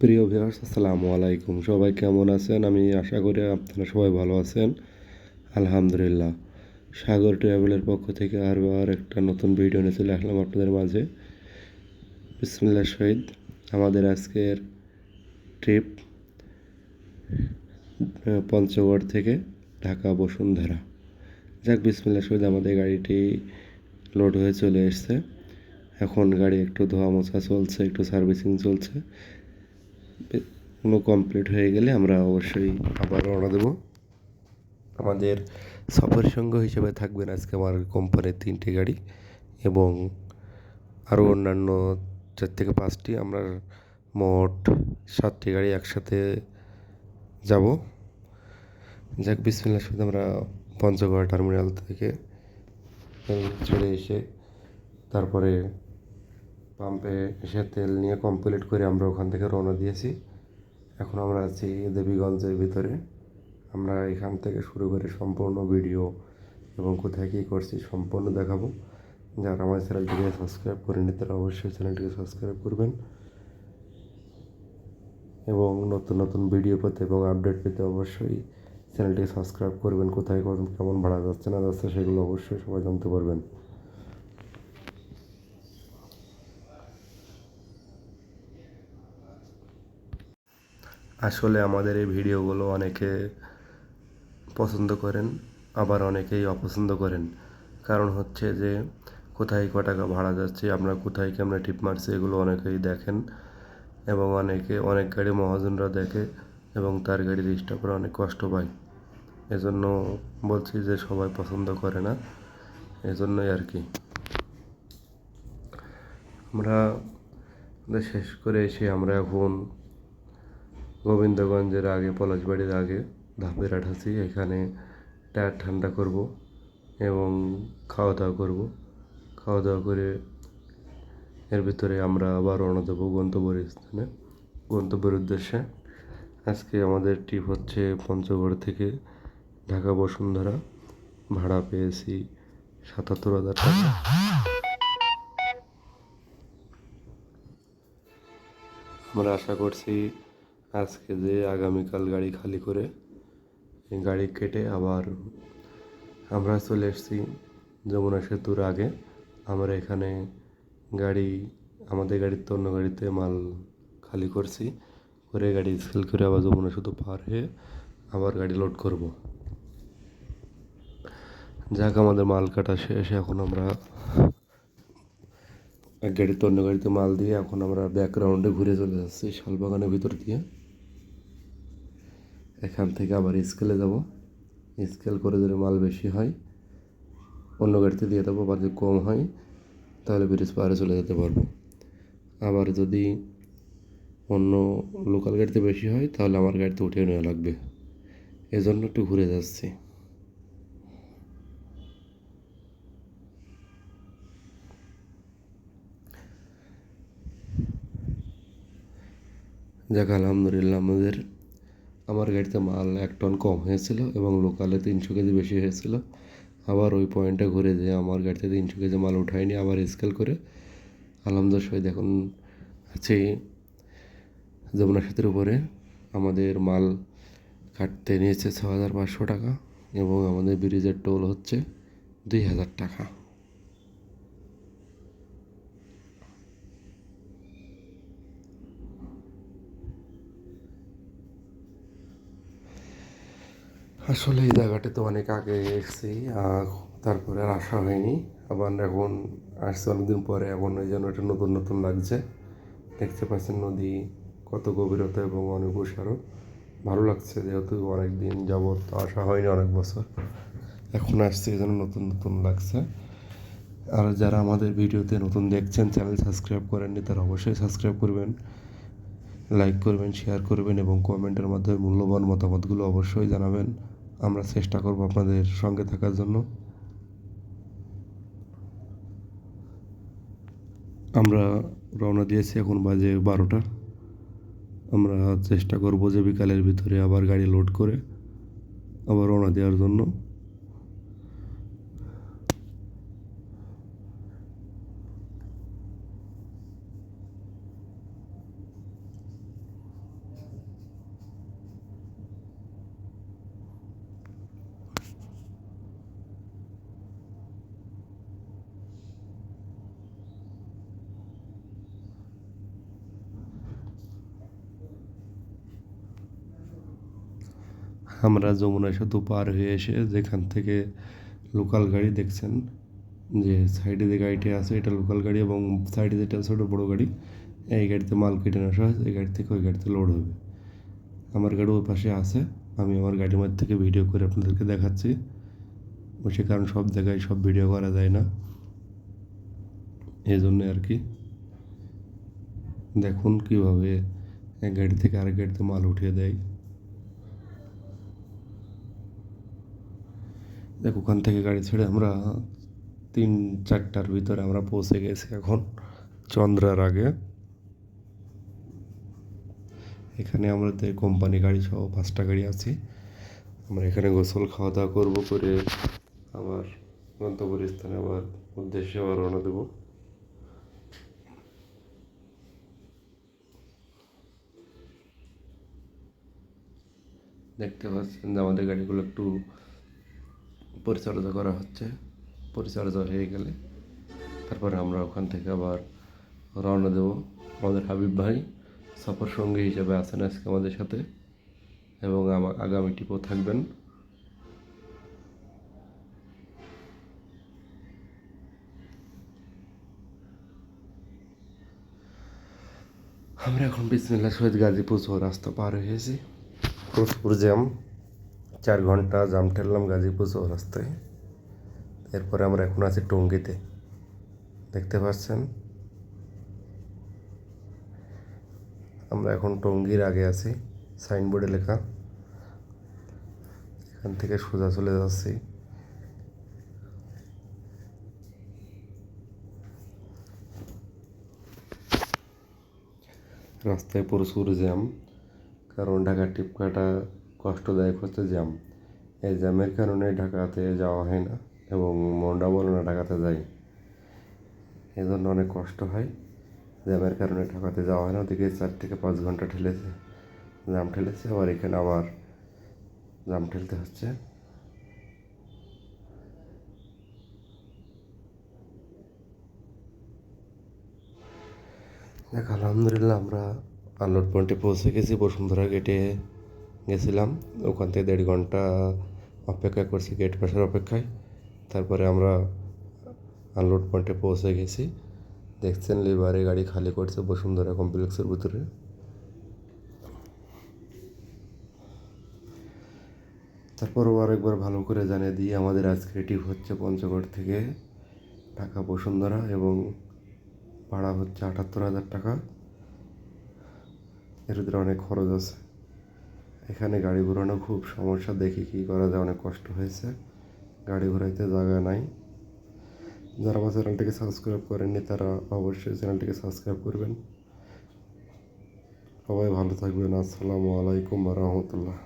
প্রিয় ভিউয়ার্স, আসসালামু আলাইকুম। সবাই কেমন আছেন? আমি আশা করি আপনারা সবাই ভালো আছেন। আলহামদুলিল্লাহ। সাগর ট্রাভেলের পক্ষ থেকে আরবার একটা নতুন ভিডিও নিয়ে চলে আসলাম আপনাদের মাঝে। বিসমুল্লাহ শহীদ। আমাদের আজকের ট্রিপ পঞ্চগড় থেকে ঢাকা বসুন্ধরা। যাক, বিসমুল্লাহ শহীদ, আমাদের গাড়িটি লোড হয়ে চলে এসছে। এখন গাড়ি একটু ধোয়া মোছা চলছে, একটু সার্ভিসিং চলছে। কোনো কমপ্লিট হয়ে গেলে আমরা অবশ্যই আবার রওনা দেবো। আমাদের সফর সঙ্গ হিসেবে থাকবেন আজকে আমার কোম্পানির তিনটে গাড়ি এবং আরও অন্যান্য চার থেকে পাঁচটি আমরা মোট সাতটি গাড়ি একসাথে যাব। যাক বিসমিল্লার সাথে আমরা পঞ্চগড় টার্মিনাল থেকে চলে এসে তারপরে পাম্পে এসে তেল নিয়ে কমপ্লিট করে আমরা ওখান থেকে রওনা দিয়েছি। এখন আমরা আছি দেবীগঞ্জের ভিতরে। আমরা এখান থেকে শুরু করে সম্পূর্ণ ভিডিও এবং কোথায় কী করছি সম্পূর্ণ দেখাবো। যারা আমার চ্যানেলটিকে সাবস্ক্রাইব করেনি তারা অবশ্যই চ্যানেলটিকে সাবস্ক্রাইব করবেন। এবং নতুন নতুন ভিডিও পেতে এবং আপডেট পেতে অবশ্যই চ্যানেলটিকে সাবস্ক্রাইব করবেন। কোথায় কেমন ভাড়া যাচ্ছে না যাচ্ছে সেগুলো অবশ্যই সবাই জানতে পারবেন। আসলে আমাদের এই ভিডিওগুলো অনেকে পছন্দ করেন, আবার অনেকেই অপছন্দ করেন। কারণ হচ্ছে যে, কোথায় ক টাকা ভাড়া যাচ্ছে, আমরা কোথায় কেমন টিপ মারছি, এগুলো অনেকেই দেখেন এবং অনেকে, অনেক গাড়ি মহাজনরা দেখে এবং তার গাড়ি রেজিস্টার করে অনেক কষ্ট পায়। এজন্য বলছি যে, সবাই পছন্দ করে না, এজন্যই আর কি। আমরা শেষ করে এসে আমরা এখন গোবিন্দগঞ্জের আগে, পলাশবাড়ির আগে, ধাপের আঠাছি এখানে টায়ার ঠান্ডা করব এবং খাওয়া দাওয়া করব। খাওয়া দাওয়া করে এর ভিতরে আমরা আবার রওনা দেবো গন্তব্যের স্থানে। গন্তব্যের উদ্দেশ্যে আজকে আমাদের ট্রিপ হচ্ছে পঞ্চগড় থেকে ঢাকা বসুন্ধরা। ভাড়া পেয়েছি সাতাত্তর হাজার টাকা। আমরা আশা করছি আজকে যে আগামীকাল গাড়ি খালি করে গাড়ি কেটে আবার আমরা চলে এসেছি যমুনা সেতুর আগে। আমরা এখানে গাড়ি, আমাদের গাড়ির তো অন্য গাড়িতে মাল খালি করছি। করে গাড়ি সেল করে আবার যমুনা সেতু পার হয়ে আবার গাড়ি লোড করব। যাক, আমাদের মাল কাটা শেষ। এখন আমরা এক গাড়িতে অন্য গাড়িতে মাল দিয়ে এখন আমরা ব্যাকগ্রাউন্ডে ঘুরে চলে যাচ্ছি, শালবাগানের ভিতর দিয়ে। এখান থেকে আবার স্কেলে যাব। স্কেল করে যদি মাল বেশি হয়, অন্য গাড়িতে দিয়ে দেবো, বা যদি কম হয়, তাহলে ব্রিজ পাহাড়ে চলে যেতে পারব। আবার যদি অন্য লোকাল গাড়িতে বেশি হয়, তাহলে আমার গাড়িতে উঠিয়ে নেওয়া লাগবে। এজন্য একটু ঘুরে যাচ্ছি। যাক, আলহামদুলিল্লাহ, আমাদের, আমার গাড়িতে মাল এক টন কম হয়েছিল এবং লোকালে তিনশো কেজি বেশি হয়েছিল। আবার ওই পয়েন্টে ঘুরে যেয়ে আমার গাড়িতে তিনশো কেজি মাল উঠায়নি, আবার স্কেল করে। আলহামদুল সহিত এখন আছে যমুনা সেতুর উপরে। আমাদের মাল কাটতে নিয়েছে ছ হাজার পাঁচশো টাকা এবং আমাদের ব্রিজের টোল হচ্ছে দুই হাজার টাকা। আসলে এই জায়গাটা তো অনেক আগে এসেছি তারপরে আর আসা হয়নি। আবার এখন আসছে অনেকদিন পরে, এখন ওই জন্য এটা নতুন নতুন লাগছে। দেখতে পাচ্ছেন নদী কত গভীরতা এবং অনেক উষারও ভালো লাগছে যেহেতু অনেক দিন যাবৎ আসা হয়নি, অনেক বছর। এখন আসছে, এই জন্য নতুন নতুন লাগছে। আর যারা আমাদের ভিডিওতে নতুন দেখছেন, চ্যানেল সাবস্ক্রাইব করেননি, তারা অবশ্যই সাবস্ক্রাইব করবেন, লাইক করবেন শেয়ার করবেন এবং কমেন্টের মাধ্যমে মূল্যবান মতামতগুলো অবশ্যই জানাবেন। আমরা চেষ্টা করব আপনাদের সঙ্গে থাকার জন্য। আমরা রওনা দিয়েছি এখন বাজে বারোটা। আমরা চেষ্টা করব যে বিকালের ভিতরে আবার গাড়ি লোড করে আবার রওনা দেওয়ার জন্য। আমরা যমুনা সেতু পার হয়ে এসে যেখান থেকে লোকাল গাড়ি দেখছেন, যে সাইডে যে গাড়িটি আছে এটা লোকাল গাড়ি এবং সাইডে যেটা আছে ওটা বড়ো গাড়ি, এই গাড়িতে মাল কেটে নেওয়া হয় এই গাড়ি থেকে ওই গাড়িতে লোড হবে। আমার গাড়ি ওই পাশে আছে, আমি আমার গাড়ির মধ্যে থেকে ভিডিও করে আপনাদেরকে দেখাচ্ছি। সে কারণ সব জায়গায় সব ভিডিও করা যায় না। এই জন্য আর কি। দেখুন কীভাবে এক গাড়ি থেকে আরেক গাড়িতে মাল উঠিয়ে দেয়। দেখ, ওখান থেকে গাড়ি ছেড়ে আমরা তিন চারটার ভিতরে আমরা পৌঁছে গেছি এখন চন্দ্রার আগে। এখানে আমাদের কোম্পানি গাড়ি সহ পাঁচটা গাড়ি আছে। আমরা এখানে গোসল খাওয়া দাওয়া করব করে আবার গন্তব্যস্থানে আবার উদ্দেশ্যে আবার রওনা দেবো। দেখতে পাচ্ছেন যে আমাদের গাড়িগুলো একটু পরিচর্যা করা হচ্ছে পরিচর্যা হয়ে গেলে তারপরে আমরা ওখান থেকে আবার রওনা দেব। আমাদের হাবিব ভাই সফর সঙ্গী হিসেবে আছেন আজকে আমাদের সাথে এবং আমার আগামী টিপও থাকবেন। আমরা এখন বিসমিল্লা সহিত গাজীপুর রাস্তা পার হয়েছি। প্রচুর জ্যাম চার ঘণ্টা জাম ঠেললাম গাজীপুর যাওয়ার রাস্তায় এরপরে আমরা এখন আছি টঙ্গিতে। দেখতে পাচ্ছেন? আমরা এখন টঙ্গির আগে আছি, সাইনবোর্ডে লেখা। এখান থেকে সোজা চলে যাচ্ছি। রাস্তায় প্রচুর জ্যাম, কারণ ঢাকা টিপকাটা কষ্টদায়ক হচ্ছে জ্যাম। এই জ্যামের কারণে ঢাকাতে যাওয়া হয় না এবং মনটা বলে না ঢাকাতে যাই। এই জন্য অনেক কষ্ট হয়। জ্যামের কারণে ঢাকাতে যাওয়া হয় না, ওদিকে চার থেকে পাঁচ ঘণ্টা ঠেলেছে। জাম ঠেলেছে, আবার এখানে আবার জাম ঠেলতে হচ্ছে। দেখ, আলহামদুলিল্লাহ আমরা আনলোড পয়েন্টে পৌঁছে গেছি বসুন্ধরা গেটে গেছিলাম। ওখান থেকে দেড় ঘণ্টা অপেক্ষা করছি গেট পাশের অপেক্ষায়। তারপরে আমরা আনলোড পয়েন্টে পৌঁছে গেছি। দেখছেন লিভারে গাড়ি খালি করছে বসুন্ধরা কমপ্লেক্সের ভিতরে। তারপরও আরেকবার ভালো করে জানিয়ে দিই, আমাদের আজকের টিপ হচ্ছে পঞ্চগড় থেকে ঢাকা বসুন্ধরা এবং ভাড়া হচ্ছে আটাত্তর হাজার টাকা। এর ভিতরে অনেক খরচ আছে। এখানে গাড়ি ঘোরানো খুব সমস্যা, দেখি কী করা যায়, অনেক কষ্ট হয়েছে। গাড়ি ঘোরাইতে জায়গা নাই। যারা আমার চ্যানেলটিকে সাবস্ক্রাইব করেননি, তারা অবশ্যই চ্যানেলটিকে সাবস্ক্রাইব করবেন। সবাই ভালো থাকবেন। আসসালামু আলাইকুম রহমতুল্লাহ।